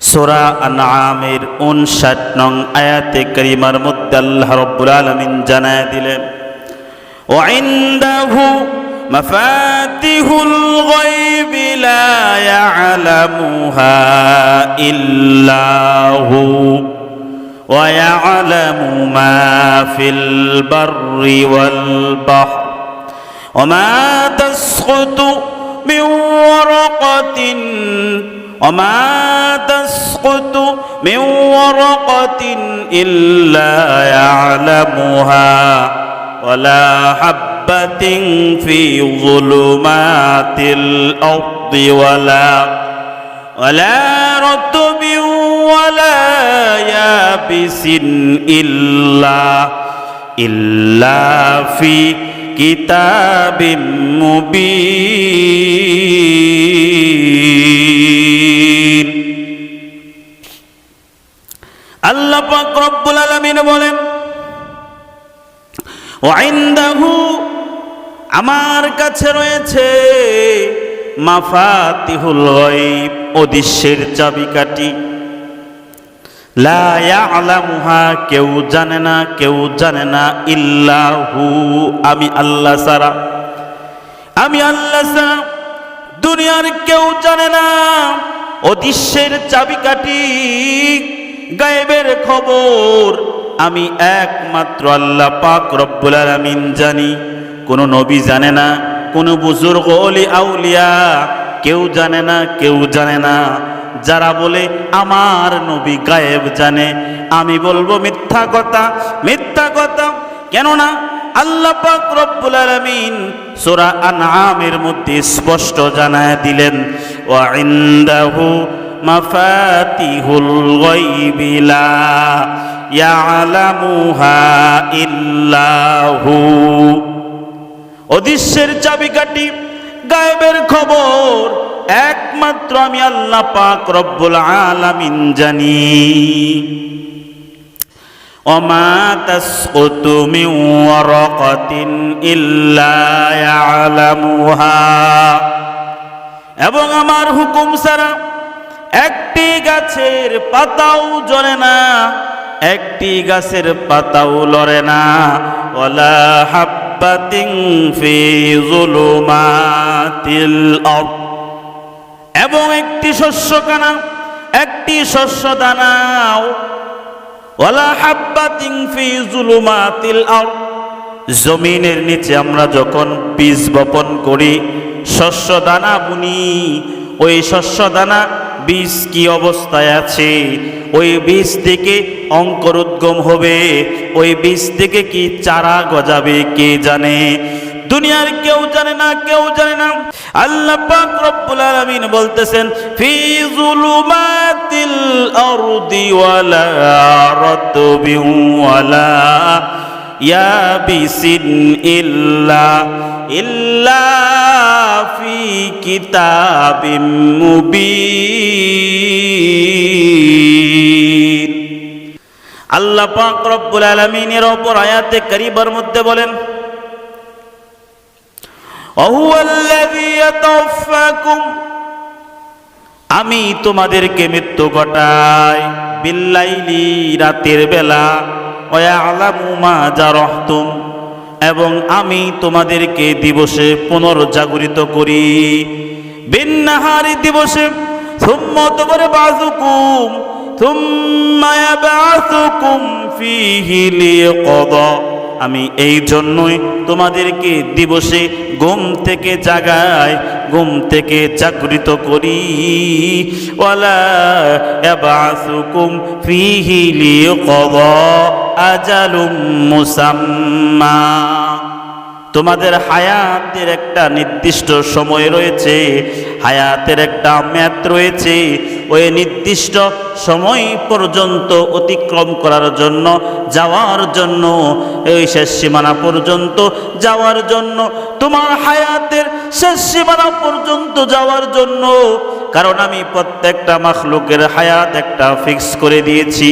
সোরা আনআমের উনষাট নং আয়াতে করিমার মধ্যে আল্লাহ রব্বুল আলমিন জানায় দিলেন وعنده مفاتيح الغيب لا يعلمها إلا هو ويعلم ما في البر والبحر وما تسقط من ورقة وما تسقط من ورقة إلا يعلمها ولا حبة في ظلمات الأرض ولا ولا رطب ولا يابس إلا إلا في كتاب مبين আল্লাহ পাক রব্বুল আলামিন বলেন ওয়াইন্দাহু আমার কাছে রয়েছে মাফাতিহুল গায়ব অদৃশ্যের চাবিকাঠি লা ইয়ালামুহা, কেউ জানে না, কেউ জানে না ইল্লাহু আমি আল্লাহ সারা আমি আল্লাহ সারা দুনিয়ার কেউ জানে না। অদৃশ্যের চাবিকাঠি, গায়েবের খবর, আমি একমাত্র আল্লাহ পাক রব্বুল আলামিন জানি। কোনো নবী জানে না, কোনো বুজুর্গ, অলি, আউলিয়া, কেউ জানে না, কেউ জানে না। যারা বলে, আমার নবী গায়েব জানে। আমি বলব, মিথ্যা কথা মিথ্যা কথা। কেননা আল্লাহ পাক রব্বুল আলামিন সূরা আনআমের মধ্যে স্পষ্ট জানায় দিলেন, ওয়া ইনদাহু মাফাতিহুল গায়বি লা ইয়ালামুহা ইল্লাহু। অদৃশ্যের চাবিকাঠি, গায়েবের খবর একমাত্র আমি আল্লাহ পাক রব্বুল আলামিন জানি وما تسقط من ورقة إلا يعلمها এবং আমার হুকুম ছাড়া একটি গাছের পাতাও জ্বলে না একটি গাছের পাতাও লড়ে না ওলা হাব্বাতিং ফি যুলুমাতিল আরদ এবং একটি শস্য কানা, একটি শস্য দানাও আরদ, জমিনের নিচে আমরা যখন বীজ বপন করি, শস্য দানা বুনি, ওই শস্য দানা বীজ কি অবস্থায় আছে? ওই বীজ থেকে অঙ্কুর উদ্গম হবে, ওই বীজ থেকে কি চারা গজাবে, কে জানে? দুনিয়ার কেউ জানে না, কেউ জানে না। আল্লাহ পাক রব্বুল আলামিন বলতেছেন, ফি যুলুমাতিল আরদি ওয়ালা রাতবি ওয়ালা ইয়াবিসিন ইল্লা ইল্লা ফি কিতাবিম মুবিন। আল্লাহ পাক রব্বুল আলামিনের উপর আয়াতে কারিবার মধ্যে বলেন আমি তোমাদেরকে মৃত্যু ঘটাই। বিল্লাইলি, রাতের বেলা ওয়ালামু মা জারহতুম এবং আমি তোমাদেরকে দিবসে পুনর্জাগরিত করি। বিন্নাহারি দিবসে থুম্মা তোমার বাজুকুম থুম্মা ইয়াবাসুকুম ফিহি লিয়াকদা আমি এই জন্যই তোমাদেরকে দিবসে ঘুম থেকে জাগায়, ঘুম থেকে জাগৃত করি। ওয়ালা ইয়াবাসুকুম ফিহি লিয়াকদা আজালুম মুসাম্মা। তোমাদের হায়াতের একটা নির্দিষ্ট সময় রয়েছে, হায়াতের একটা মেয়াদ রয়েছে। ওই নির্দিষ্ট সময় পর্যন্ত অতিক্রম করার জন্য, যাওয়ার জন্য, এই শেষ সীমানা পর্যন্ত যাওয়ার জন্য, তোমার হায়াতের শেষ সীমানা পর্যন্ত যাওয়ার জন্য। কারণ আমি প্রত্যেকটা মাখলুকের হায়াত একটা ফিক্স করে দিয়েছি।